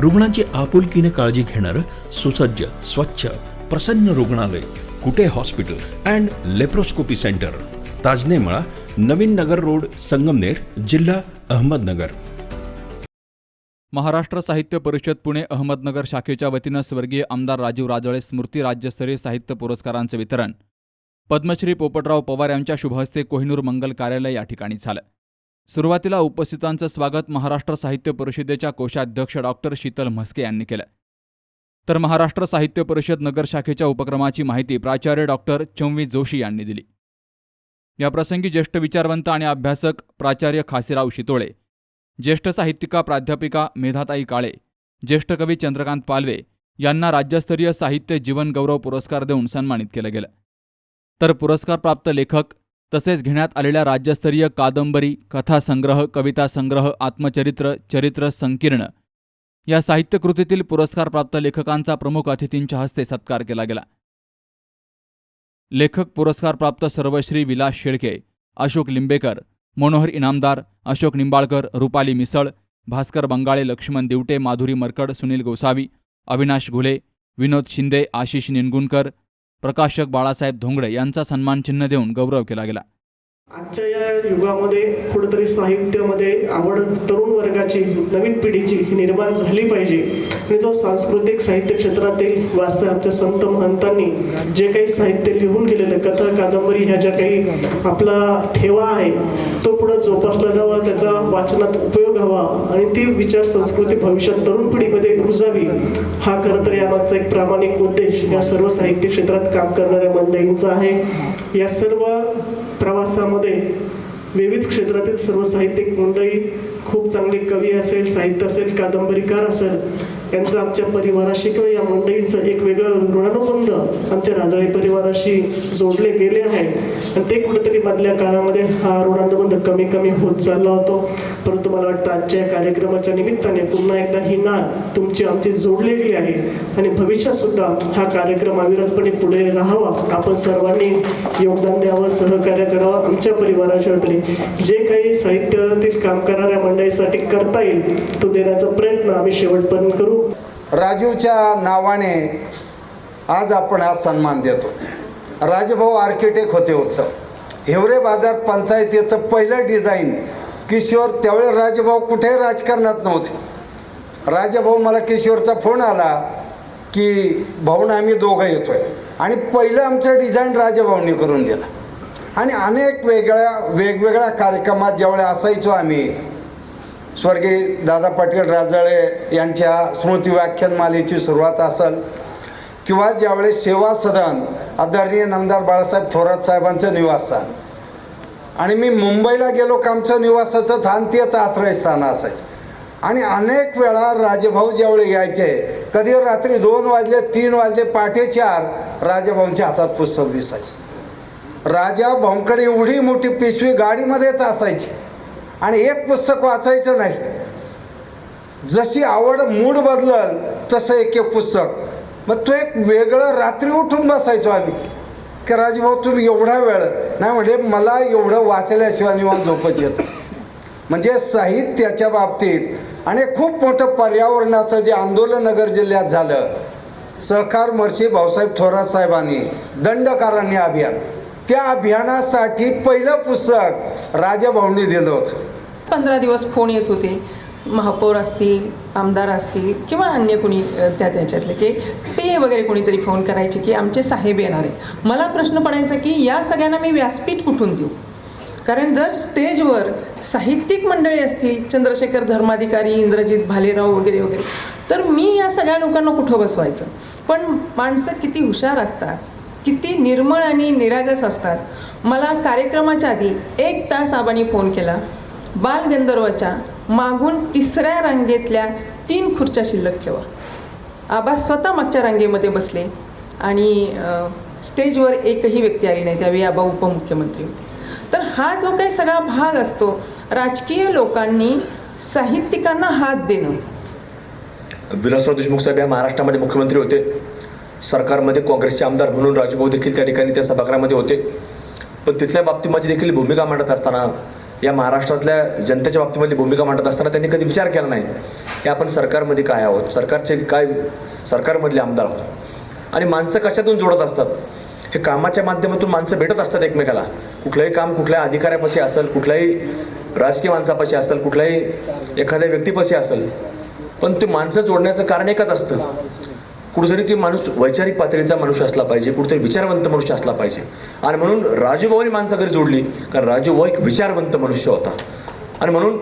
रुग्णांची आपुलकीने काळजी घेणारं सुसज्ज स्वच्छ प्रसन्न रुग्णालय Kute hospital and laparoscopy centre. Tajnemala Navin Nagar road Sangamner जिल्हा अहमदनगर. महाराष्ट्र साहित्य परिषद पुणे अहमदनगर शाखेच्या वतीनं स्वर्गीय आमदार राजीव राजळे स्मृती राज्यस्तरीय साहित्य पुरस्कारांचं वितरण. पद्मश्री पोपटराव पवार यांच्या शुभहस्ते कोहिनूर मंगल कार्यालय या ठिकाणी झालं. सुरुवातीला उपस्थितांचं स्वागत महाराष्ट्र साहित्य परिषदेच्या कोषाध्यक्ष डॉक्टर शीतल म्हस्के यांनी केलं. तर महाराष्ट्र साहित्य परिषद नगर शाखेच्या उपक्रमाची माहिती प्राचार्य डॉक्टर चंवी जोशी यांनी दिली. याप्रसंगी ज्येष्ठ विचारवंत आणि अभ्यासक प्राचार्य खासीराव शितोळे ज्येष्ठ साहित्यिका प्राध्यापिका मेधाताई काळे ज्येष्ठ कवी चंद्रकांत पालवे यांना राज्यस्तरीय साहित्य जीवन गौरव पुरस्कार देऊन सन्मानित केलं गेलं. तर पुरस्कारप्राप्त लेखक तसेच घेण्यात आलेल्या राज्यस्तरीय कादंबरी कथासंग्रह कविता संग्रह आत्मचरित्र चरित्र संकीर्ण या साहित्यकृतीतील पुरस्कारप्राप्त लेखकांचा प्रमुख अतिथींच्या हस्ते सत्कार केला गेला. लेखक पुरस्कारप्राप्त सर्वश्री विलास शेळके अशोक लिंबेकर मनोहर इनामदार अशोक निंबाळकर रुपाली मिसळ भास्कर बंगाळे लक्ष्मण दिवटे माधुरी मरकड सुनील गोसावी अविनाश घुले विनोद शिंदे आशिष निनगुणकर प्रकाशक बाळासाहेब धोंगडे यांचा सन्मानचिन्ह देऊन गौरव केला गेला. आजच्या या युगामध्ये कुठेतरी साहित्यामध्ये आवड तरुण वर्गाची नवीन पिढीची निर्माण झाली पाहिजे. आणि जो सांस्कृतिक साहित्य क्षेत्रातील वारसा आमच्या संत महंतांनी जे काही साहित्य लिहून गेलेलं कथा कादंबरी ह्या ज्या काही आपला ठेवा आहे तो पुढे जोपासला जावा त्याचा वाचनात उपयोग हवा आणि ती विचार संस्कृती भविष्यात तरुण पिढीमध्ये रुजावी. हा खरं तर यामागचा एक प्रामाणिक उद्देश या सर्व साहित्य क्षेत्रात काम करणाऱ्या मंडळींचा आहे. या सर्व प्रवासामध्ये विविध क्षेत्रातील सर्व साहित्यिक मंडळी खूप चांगले कवी असेल साहित्य असेल कादंबरीकार असेल यांचं आमच्या परिवाराशी किंवा या मंडळींचं एक वेगळं ऋणानुबंध आमच्या राजळे परिवाराशी जोडले गेले आहे. आणि ते कुठेतरी मधल्या काळामध्ये हा ऋणानुबंध कमी कमी होत चालला होतो. परंतु मला वाटतं आजच्या या कार्यक्रमाच्या निमित्ताने पुन्हा एकदा ही नाळ तुमची आमची जोडलेली आहे. आणि भविष्यात सुद्धा हा कार्यक्रम अविरतपणे पुढे राहावा. आपण सर्वांनी योगदान द्यावं सहकार्य करावं आमच्या परिवाराच्या वतीने. जे काही साहित्यातील काम करणाऱ्या मंडळीसाठी करता येईल तो देण्याचा प्रयत्न आम्ही शेवटपर्यंत करू. राजूच्या नावाने आज आपण हा सन्मान देतो. राजभाऊ आर्किटेक्ट होते उत्तम. हिवरे बाजार पंचायतीचं पहिलं डिझाईन किशोर त्यावेळी राजभाऊ कुठेही राजकारणात नव्हते. राजभाऊ मला किशोरचा फोन आला की भाऊन आम्ही दोघं येतोय. आणि पहिलं आमचं डिझाईन राजभाऊनी करून दिलं. आणि अनेक वेगळ्या वेगवेगळ्या कार्यक्रमात ज्यावेळी असायचो आम्ही स्वर्गीय दादा पाटील राजळे यांच्या स्मृती व्याख्यानमालेची सुरुवात असेल किंवा ज्यावेळेस सेवा सदन आदरणीय नामदार बाळासाहेब थोरात साहेबांचं निवासस्थान. आणि मी मुंबईला गेलो का आमचं निवासाचं स्थान तेच आश्रयस्थान असायचं. आणि अनेक वेळा राजभाऊ ज्यावेळी यायचे कधी रात्री दोन वाजले तीन वाजले पाठे चार राजभाऊंच्या हातात पुस्तक दिसायचे. राजा भाऊंकडे एवढी मोठी पिशवी गाडीमध्येच असायची. आणि एक पुस्तक वाचायचं नाही. जशी आवड मूड बदलल तसं एक एक पुस्तक मग तो एक वेगळं रात्री उठून बसायचो आम्ही. की राजभाऊ तुम्ही एवढा वेळ नाही म्हणजे मला एवढं वाचल्याशिवाय निवांत झोपच येतो म्हणजे साहित्याच्या बाबतीत आणि खूप मोठं पर्यावरणाचं जे आंदोलन नगर जिल्ह्यात झालं सहकार महर्षी भाऊसाहेब थोरात साहेबांनी दंडकारांनी अभियान त्या अभियानासाठी पहिलं पुस्तक राजाभाऊंनी दिलं होतं. पंधरा दिवस फोन येत होते. महापौर असतील आमदार असतील किंवा अन्य कोणी त्या त्याच्यातले की पे वगैरे कोणीतरी फोन करायचे की आमचे साहेब येणार आहेत. मला प्रश्न पडायचा की या सगळ्यांना मी व्यासपीठ कुठून देऊ? कारण जर स्टेजवर साहित्यिक मंडळी असतील चंद्रशेखर धर्माधिकारी इंद्रजित भालेराव वगैरे वगैरे तर मी या सगळ्या लोकांना कुठं बसवायचं? पण माणसं किती हुशार असतात किती निर्मळ आणि निरागस असतात. मला कार्यक्रमाच्या आधी एक तास आबांनी फोन केला. बालगंधर्वाच्या मागून तिसऱ्या रांगेतल्या तीन खुर्च्या शिल्लक ठेवा. आबा स्वतः मागच्या रांगेमध्ये बसले आणि स्टेजवर एकही व्यक्ती आली नाही. त्यावेळी आबा उपमुख्यमंत्री होते. तर हा जो काही सगळा भाग असतो राजकीय लोकांनी साहित्यिकांना हात देणं. विलासराव देशमुख साहेब या महाराष्ट्रामध्ये मुख्यमंत्री होते. सरकारमध्ये काँग्रेसचे आमदार म्हणून राजभाऊ देखील त्या ठिकाणी त्या सभागृहामध्ये होते. पण तिथल्या बाबतीमध्ये देखील भूमिका मांडत असताना या महाराष्ट्रातल्या जनतेच्या बाबतीमधली भूमिका मांडत असताना त्यांनी कधी विचार केला नाही की आपण सरकारमध्ये काय आहोत सरकारचे काय सरकारमधले आमदार आहोत. आणि माणसं कशातून जोडत असतात? हे कामाच्या माध्यमातून माणसं भेटत असतात एकमेकाला. कुठलंही काम कुठल्या अधिकाऱ्यापाशी असेल कुठल्याही राजकीय माणसापाशी असेल कुठल्याही एखाद्या व्यक्तीपाशी असेल पण ते माणसं जोडण्याचं कारण एकच असतं. कुठेतरी ते माणूस वैचारिक पातळीचा मनुष्य असला पाहिजे कुठेतरी विचारवंत मनुष्य असला पाहिजे. आणि म्हणून राजूभाऊनी माणसाकडे घरी जोडली कारण राजूभाऊ एक विचारवंत मनुष्य होता. आणि म्हणून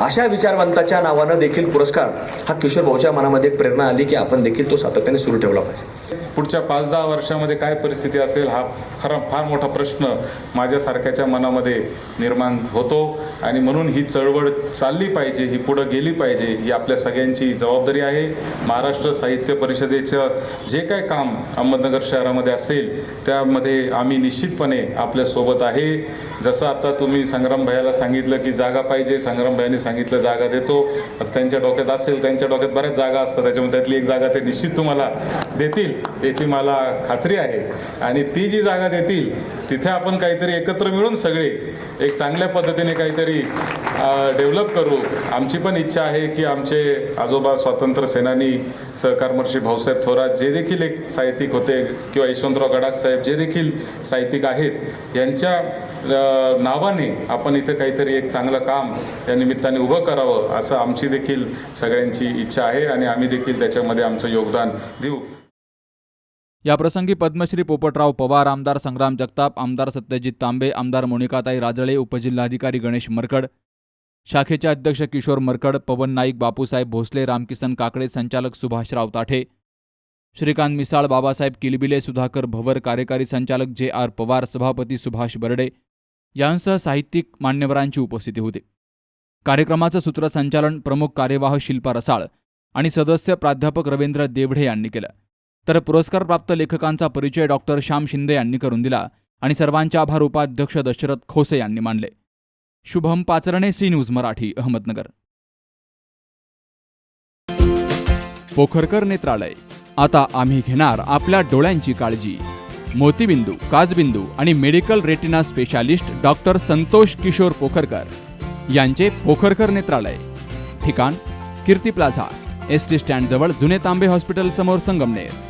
अशा विचारवंताच्या नावानं देखील पुरस्कार हा किशोर भाऊच्या मनामध्ये एक प्रेरणा आली की आपण देखील तो सातत्याने सुरू ठेवला पाहिजे. पुढच्या पाच दहा वर्षामध्ये काय परिस्थिती असेल हा खरा फार मोठा प्रश्न माझ्यासारख्याच्या मनामध्ये निर्माण होतो आणि म्हणून ही चळवळ चालली पाहिजे ही पुढं गेली पाहिजे ही आपल्या सगळ्यांची जबाबदारी आहे. महाराष्ट्र साहित्य परिषदेचं जे काय काम अहमदनगर शहरामध्ये असेल त्यामध्ये आम्ही निश्चितपणे आपल्यासोबत आहे. जसं आता तुम्ही संग्राम भैयाला सांगितलं की जागा पाहिजे. संग्राम भैयाने सांगितलं जागा देतो. आता त्यांच्या डोक्यात असेल त्यांच्या डोक्यात बऱ्याच जागा असतात. त्याच्यामध्ये त्यातली एक जागा ते निश्चित तुम्हाला देतील याची मला खात्री आहे. आणि ती जी जागा देतील तिथे आपण काहीतरी एकत्र मिळून सगळे एक चांगल्या पद्धतीने काहीतरी डेव्हलप करू. आमची पण इच्छा आहे की आमचे आजोबा स्वातंत्र्य सेनानी सहकारमर्षी भाऊसाहेब थोरात जे देखील एक साहित्यिक होते किंवा यशवंतराव गडाख साहेब जे देखील साहित्यिक आहेत यांच्या नावाने आपण इथे काहीतरी एक चांगलं काम या निमित्ताने उभं करावं असं आमची देखील सगळ्यांची इच्छा आहे आणि आम्ही देखील त्याच्यामध्ये आमचं योगदान देऊ. याप्रसंगी पद्मश्री पोपटराव पवार आमदार संग्राम जगताप आमदार सत्यजित तांबे आमदार मोनिकाताई राजळे उपजिल्हाधिकारी गणेश मरकड शाखेचे अध्यक्ष किशोर मरकड पवन नाईक बापूसाहेब भोसले रामकिसन काकडे संचालक सुभाषराव ताठे श्रीकांत मिसाळ बाबासाहेब किलबिले सुधाकर भवर कार्यकारी संचालक जे आर पवार सभापती सुभाष बर्डे यांसह साहित्यिक मान्यवरांची उपस्थिती होती. कार्यक्रमाचं सूत्रसंचालन प्रमुख कार्यवाह शिल्पा रसाळ आणि सदस्य प्राध्यापक रवींद्र देवढे यांनी केलं. तर पुरस्कारप्राप्त लेखकांचा परिचय डॉक्टर श्याम शिंदे यांनी करून दिला आणि सर्वांचे आभार उपाध्यक्ष दशरथ खोसे यांनी मानले. Shubham Pacharne C news Marathi Ahmednagar. Pokharkar Netralaya. आता आम्ही घेणार आपल्या डोळ्यांची काळजी. मोतीबिंदू काजबिंदू आणि medical retina specialist doctor Santosh Kishor Pokharkar यांचे पोखरकर नेत्रालय. ठिकाण कीर्ती प्लाझा एस टी स्टँडजवळ जुने तांबे हॉस्पिटल समोर संगमनेर.